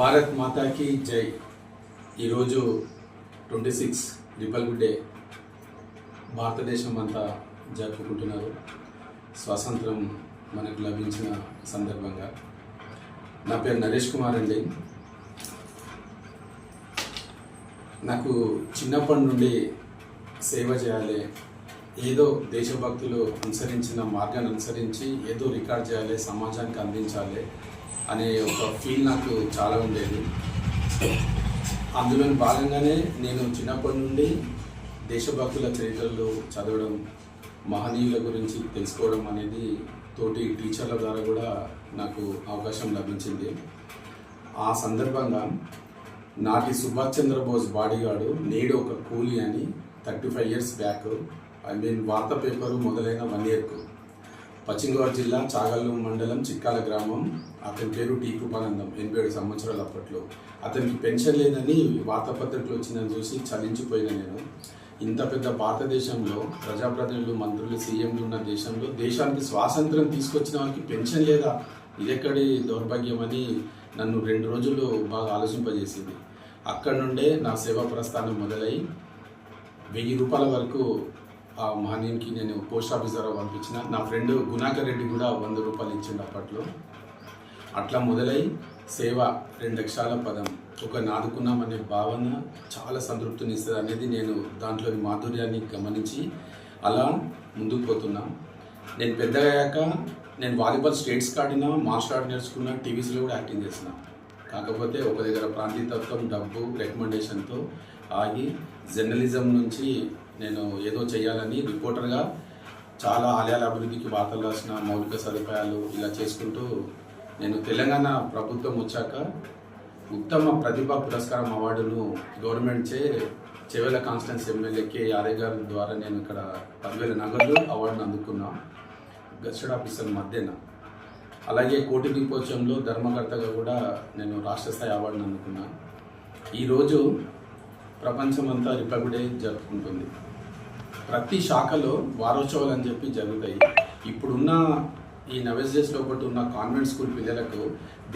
భారత్ మాతాకి జై. ఈరోజు ట్వంటీ సిక్స్ రిపబ్లిక్ డే. భారతదేశం అంతా జరుపుకుంటున్నారు. స్వాతంత్రం మనకు లభించిన సందర్భంగా. నా పేరు నరేష్ కుమార్ అండి. నాకు చిన్నప్పటి నుండి సేవ చేయాలి ఏదో దేశభక్తులు అనుసరించిన మార్గాన్ని అనుసరించి ఏదో రికార్డ్ చేయాలి సమాజానికి అందించాలి అనే ఒక ఫీల్ నాకు చాలా ఉండేది. అందులో భాగంగానే నేను చిన్నప్పటి నుండి దేశభక్తుల చరిత్రలు చదవడం మహనీయుల గురించి తెలుసుకోవడం అనేది తోటి టీచర్ల ద్వారా కూడా నాకు అవకాశం లభించింది. ఆ సందర్భంగా నాటి సుభాష్ చంద్రబోస్ బాడీగార్డు నేడు ఒక కూలీ అని thirty five years back I mean వార్త పేపరు మొదలైన వన్ ఇయర్కు పశ్చిమ గోదావరి జిల్లా చాగల్లు మండలం చిక్కాల గ్రామం. అతని పేరు టీ కృపానందం. ఎనభై ఏడు సంవత్సరాల అప్పట్లో. అతనికి పెన్షన్ లేదని వార్తాపత్రికలు వచ్చిందని చూసి చలించిపోయిన నేను. ఇంత పెద్ద భారతదేశంలో ప్రజాప్రతినిధులు మంత్రులు సీఎంలు ఉన్న దేశంలో దేశానికి స్వాతంత్రం తీసుకొచ్చిన వారికి పెన్షన్ లేదా? ఇదెక్కడి దౌర్భాగ్యం అని నన్ను రెండు రోజులు బాగా ఆలోచింపజేసింది. అక్కడ నుండే నా సేవా ప్రస్థానం మొదలై వెయ్యి రూపాయల వరకు ఆ మహనీయునికి నేను పోస్ట్ ఆఫీస్ ద్వారా పంపించిన. నా ఫ్రెండ్ గుణాకర్ రెడ్డి కూడా వంద రూపాయలు ఇచ్చిండు అప్పట్లో. అట్లా మొదలై సేవ రెండు లక్షల పదం. ఒక నాదుకున్నామనే భావన చాలా సంతృప్తిని ఇస్తుంది అనేది నేను దాంట్లోని మాధుర్యాన్ని గమనించి అలా ముందుకు పోతున్నా. నేను పెద్దగయ్యాక నేను వాలీబాల్ స్టేట్స్ ఆడినా మార్షల్ ఆర్ట్ నేర్చుకున్నా టీవీస్లో కూడా యాక్టింగ్ చేసిన. కాకపోతే ఒక దగ్గర ప్రాంతీయతత్వం డబ్బు రికమెండేషన్తో ఆగి జర్నలిజం నుంచి నేను ఏదో చేయాలని రిపోర్టర్గా చాలా ఆలయాల అభివృద్ధికి వార్తలు రాసిన మౌలిక సదుపాయాలు ఇలా చేసుకుంటూ నేను తెలంగాణ ప్రభుత్వం వచ్చాక ఉత్తమ ప్రతిభ పురస్కారం అవార్డును గవర్నమెంట్ చే Chevella constituency MLA K Yadav గారి ద్వారా నేను ఇక్కడ పదివేల నగదు అవార్డును అందుకున్నా. గస్టెడ్ ఆఫీసర్ మధ్యన. అలాగే కోటి దీపోత్సవంలో ధర్మకర్తగా కూడా నేను రాష్ట్ర స్థాయి అవార్డును అందుకున్నాను ఈరోజు ప్రపంచమంతా రిపబ్లిక్ డే జరుపుకుంటుంది. ప్రతి శాఖలో వారోత్సవాలు అని చెప్పి జరుగుతాయి. ఇప్పుడున్న ఈ నవెస్డేస్ లోపల ఉన్న కాన్వెంట్ స్కూల్ పిల్లలకు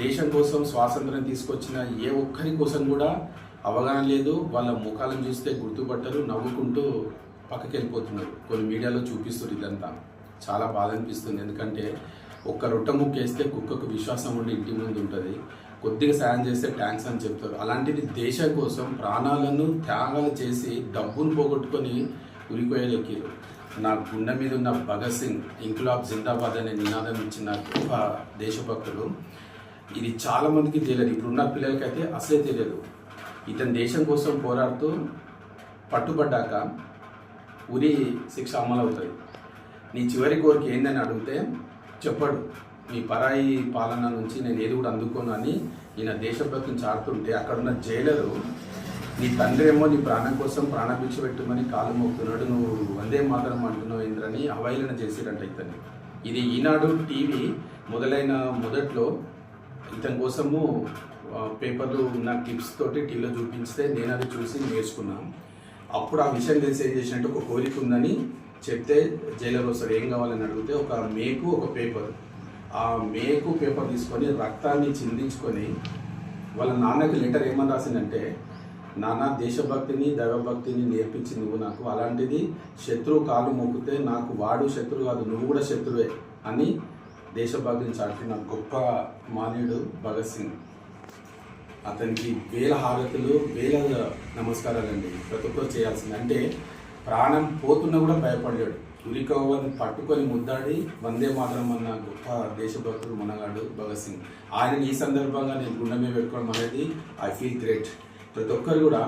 దేశం కోసం స్వాతంత్రం తీసుకొచ్చిన ఏ ఒక్కరి కోసం కూడా అవగాహన లేదు. వాళ్ళ ముఖాలను చూస్తే గుర్తుపట్టరు నవ్వుకుంటూ పక్కకి వెళ్ళిపోతున్నారు కొన్ని మీడియాలో చూపిస్తారు ఇదంతా. చాలా బాధ అనిపిస్తుంది. ఎందుకంటే ఒక్క రొట్టె ముక్క వేస్తే కుక్కకు విశ్వాసం ఉండి ఇంటి ముందు ఉంటుంది. కొద్దిగా సాయం చేస్తే ట్యాంక్స్ అని చెప్తారు. అలాంటిది దేశం కోసం ప్రాణాలను త్యాగాలు చేసి డబ్బును పోగొట్టుకొని ఉరిపోయేలెక్కిరు నా గుండె మీద ఉన్న భగత్ సింగ్ ఇంకులాబ్ జిందాబాద్ అనే నినాదం ఇచ్చిన గొప్ప దేశభక్తుడు ఇది చాలామందికి తెలియదు. ఇప్పుడున్న పిల్లలకైతే అసలే తెలియదు. ఇతని దేశం కోసం పోరాడుతూ పట్టుబడ్డాక ఉరి శిక్ష అమలు నీ చివరి కోరిక ఏందని అడిగితే చెప్పడు. మీ పరాయి పాలన నుంచి నేను ఏది కూడా అందుకోను అని ఈయన దేశభక్తిని చాటుతుంటే అక్కడున్న జైలరు నీ తండ్రి ఏమో నీ ప్రాణం కోసం ప్రాణభిక్ష పెట్టమని కాలు మోపుతున్నాడు నువ్వు వందే మాత్రం అంటున్నావు ఏంద్రని అవహేళన చేసిరంట ఇతన్ని. ఇది ఈనాడు టీవీ మొదలైన మొదట్లో ఇతని కోసము పేపర్లు ఉన్న క్లిప్స్ తోటి టీవీలో చూపించితే నేను అది చూసి నేర్చుకున్నాను అప్పుడు ఆ విషయం తెలిసి ఏం చేసినట్టు ఒక కోరిక ఉందని చెప్తే జైలర్ వస్తారు ఏం కావాలని అడిగితే ఒక మేకు ఒక పేపర్ ఆ మేకు పేపర్ తీసుకొని రక్తాన్ని చిందించుకొని వాళ్ళ నాన్నకి లెటర్ ఏమని రాసిందంటే నాన్న దేశభక్తిని దైవభక్తిని నేర్పించి నువ్వు నాకు అలాంటిది శత్రువు కాలు మొక్కితే నాకు వాడు శత్రువు కాదు నువ్వు కూడా శత్రువే అని దేశభక్తిని చాటిన గొప్ప మానవుడు భగత్ సింగ్. అతనికి వేల హారతులు వేల నమస్కారాలండి. ప్రతి ఒక్కరు చేయాల్సింది. అంటే ప్రాణం పోతున్నా కూడా భయపడ్డాడు ఉరికవ్వని పట్టుకొని ముద్దాడి వందే మాత్రం అన్న గొప్ప దేశభక్తుడు మనగాడు భగత్ సింగ్. ఆయన ఈ సందర్భంగా నేను గుండె మీద పెట్టుకోవడం అనేది ఐ ఫీల్ గ్రేట్ ప్రతి ఒక్కరు కూడా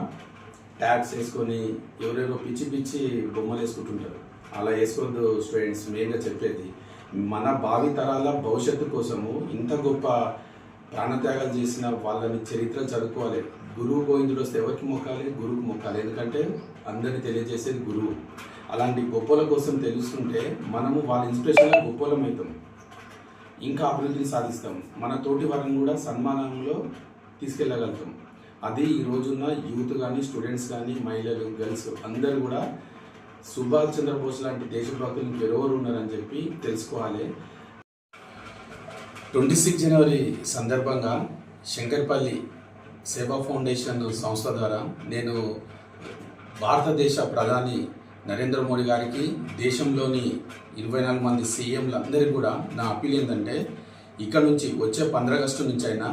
ట్యాగ్స్ వేసుకొని ఎవరెవరో పిచ్చి పిచ్చి బొమ్మలు వేసుకుంటుంటారు. అలా వేసుకోవద్దు స్టూడెంట్స్ మెయిన్గా చెప్పేది మన భావి తరాల భవిష్యత్తు కోసము ఇంత గొప్ప ప్రాణత్యాగాలు చేసిన వాళ్ళని చరిత్ర చదువుకోవాలి. గురువు గోవిందుడు వస్తే ఎవరికి మొక్కాలి? గురువుకు మొక్కాలి. ఎందుకంటే అందరినీ తెలియజేసేది గురువు. అలాంటి గొప్పల కోసం తెలుస్తుంటే మనము వాళ్ళ ఇన్స్పిరేషన్లో గొప్పలం అవుతాం. ఇంకా అభివృద్ధిని సాధిస్తాం. మన తోటి వారిని కూడా సన్మానంలో తీసుకెళ్ళగలుగుతాం. అది ఈ రోజున్న యూత్ కానీ స్టూడెంట్స్ కానీ మహిళలు గర్ల్స్ అందరూ కూడా సుభాష్ చంద్రబోస్ లాంటి దేశభక్తులు ఇంకెవరు ఉన్నారని చెప్పి తెలుసుకోవాలి. ట్వంటీ సిక్స్ జనవరి సందర్భంగా శంకర్పల్లి సేవా ఫౌండేషన్ సంస్థ ద్వారా నేను భారతదేశ ప్రధాని నరేంద్ర మోడీ గారికి దేశంలోని ఇరవై నాలుగు మంది సీఎంలందరికీ కూడా నా అప్పీల్ ఏంటంటే ఇక్కడ నుంచి వచ్చే పంద్రాగస్టు నుంచి అయినా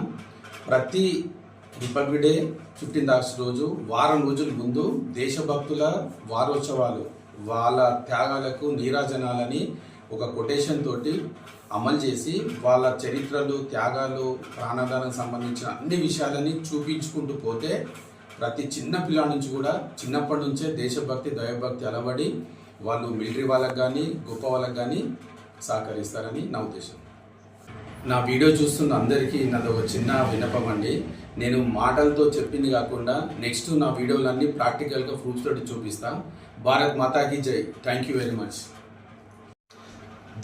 ప్రతి రిపబ్లిక్ డే ఫిఫ్టీన్త్ ఆగస్ట్ రోజు వారం రోజుల ముందు దేశభక్తుల వారోత్సవాలు వాళ్ళ త్యాగాలకు నీరాజనాలని ఒక కొటేషన్ తోటి అమలు చేసి వాళ్ళ చరిత్రలు త్యాగాలు ప్రాణదానం సంబంధించిన అన్ని విషయాలని చూపించుకుంటూ పోతే ప్రతి చిన్న పిల్ల నుంచి కూడా చిన్నప్పటి నుంచే దేశభక్తి దైవభక్తి అలవడి వాళ్ళు మిలిటరీ వాళ్ళకి కానీ గొప్ప వాళ్ళకి కానీ సహకరిస్తారని నా ఉద్దేశం. నా వీడియో చూస్తున్న అందరికీ నాది ఒక చిన్న విన్నపం అండి. నేను మాటలతో చెప్పింది కాకుండా నెక్స్ట్ నా వీడియోలన్నీ ప్రాక్టికల్గా ప్రూఫ్స్ తోటి చూపిస్తా. భారత్ మాతాకి జై. Thank you very much.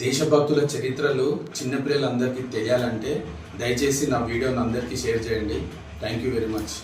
దేశభక్తుల చరిత్రలు చిన్నపిల్లలందరికీ తెలియాలంటే దయచేసి నా వీడియోని అందరికీ షేర్ చేయండి. Thank you very much